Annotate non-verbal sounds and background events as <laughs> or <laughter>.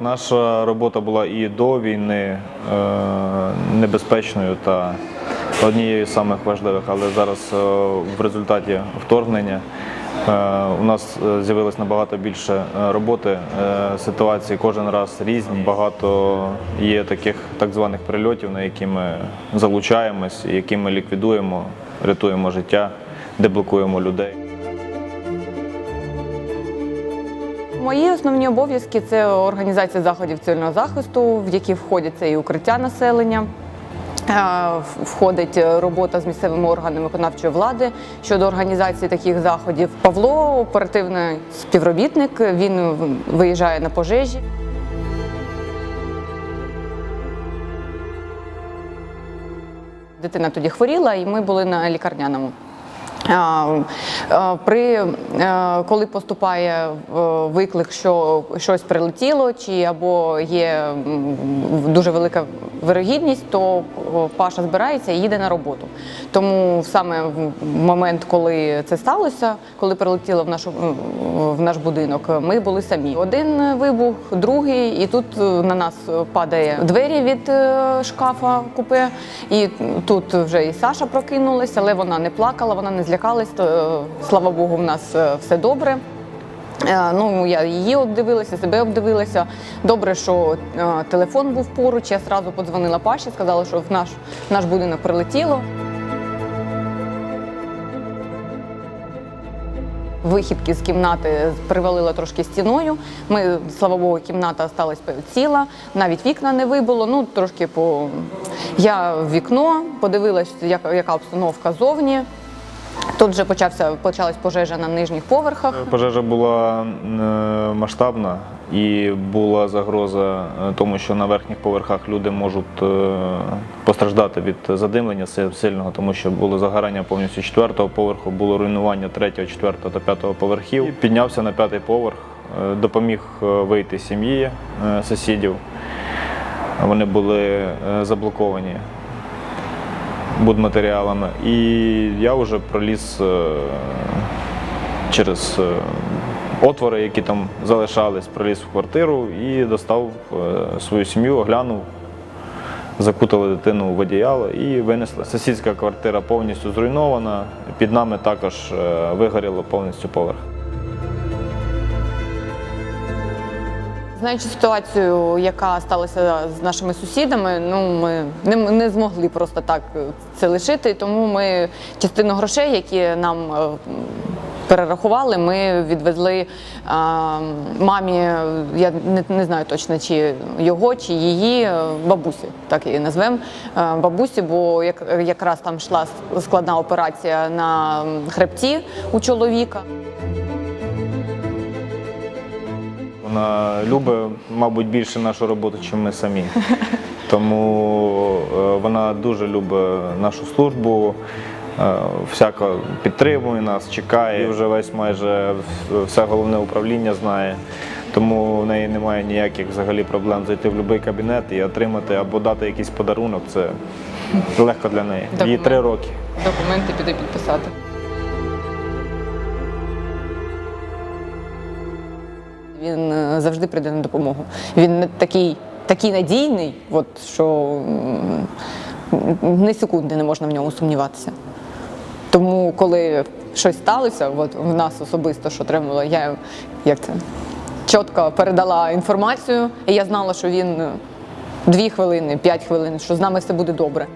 Наша робота була і до війни е, небезпечною та однією з самих важливих, але зараз е, в результаті вторгнення е, у нас з'явилось набагато більше роботи. Ситуації кожен раз різні. Багато є таких так званих прильотів, на які ми залучаємось, які ми ліквідуємо, рятуємо життя, деблокуємо людей. Мої основні обов'язки це організація заходів цивільного захисту, в які входять це і укриття населення. е, Входить робота з місцевими органами виконавчої влади щодо організації таких заходів. Павло оперативний співробітник. Він виїжджає на пожежі. Дитина тоді хворіла, і ми були на лікарняному. При е, коли поступає е, виклик, що щось прилетіло, чи або є дуже велика вирогідність, то Паша збирається і їде на роботу. Тому саме в момент, коли це сталося, коли прилетіло в нашу в наш будинок, ми були самі. Один вибух, другий, і тут е, на нас падає двері від е, шкафа купе. І тут вже і Саша прокинулась, але вона не плакала, вона не злякалась. То, е, слава Богу, в нас е, все добре. Е, Ну, я її обдивилася, себе обдивилася. Добре, що телефон був поруч. Я одразу подзвонила Паші, сказала, що в наш, в наш будинок прилетіло. Вихідки з кімнати привалила трошки стіною. Ми, слава Богу, кімната осталась ціла, навіть вікна не вибило. Ну, трошки по я в вікно подивилась, як, яка обстановка зовні. Тут вже почався почалась пожежа на нижніх поверхах. Пожежа була е, масштабна і була загроза е, тому, що на верхніх поверхах люди можуть е, постраждати від задимлення сильного, тому що було загорання повністю четвертого поверху, було руйнування третього, четвертого та п'ятого поверхів. Піднявся на п'ятий поверх, е, допоміг е, вийти сім'ї е, сусідів. Вони були е, заблоковані будматеріалами. І я вже проліз е, через е, отвори, які там залишались, проліз в квартиру і достав е, свою сім'ю, оглянув, закутали дитину в одіяло і винесли. Сусідська квартира повністю зруйнована. Під нами також вигоріло повністю поверх. Знаючи ситуацію, яка сталася з нашими сусідами, ну ми не, не змогли просто так це лишити. Тому ми частину грошей, які нам е, перерахували, ми відвезли а, мамі. Я не, не знаю точно, чи його, чи її е, бабусі, так її назвемо е, бабусі, бо як, якраз там йшла складна операція на хребті у чоловіка. Вона любить, мабуть, більше нашу роботу, ніж ми самі. <laughs> Тому е, вона дуже любить нашу службу, е, всяко підтримує нас, чекає. І вже весь майже все головне управління знає. Тому в неї немає ніяких взагалі проблем зайти в будь-який кабінет і отримати або дати якийсь подарунок. Це легко для неї. Їй три роки. Документи піти підписати. Він е, завжди прийде на допомогу. Він такий, такий надійний, от, що ні секунди не можна в ньому сумніватися. Тому, коли щось сталося, от в нас особисто, що треба я як це, чітко передала інформацію, і я знала, що він е, дві хвилини, п'ять хвилин, що з нами все буде добре.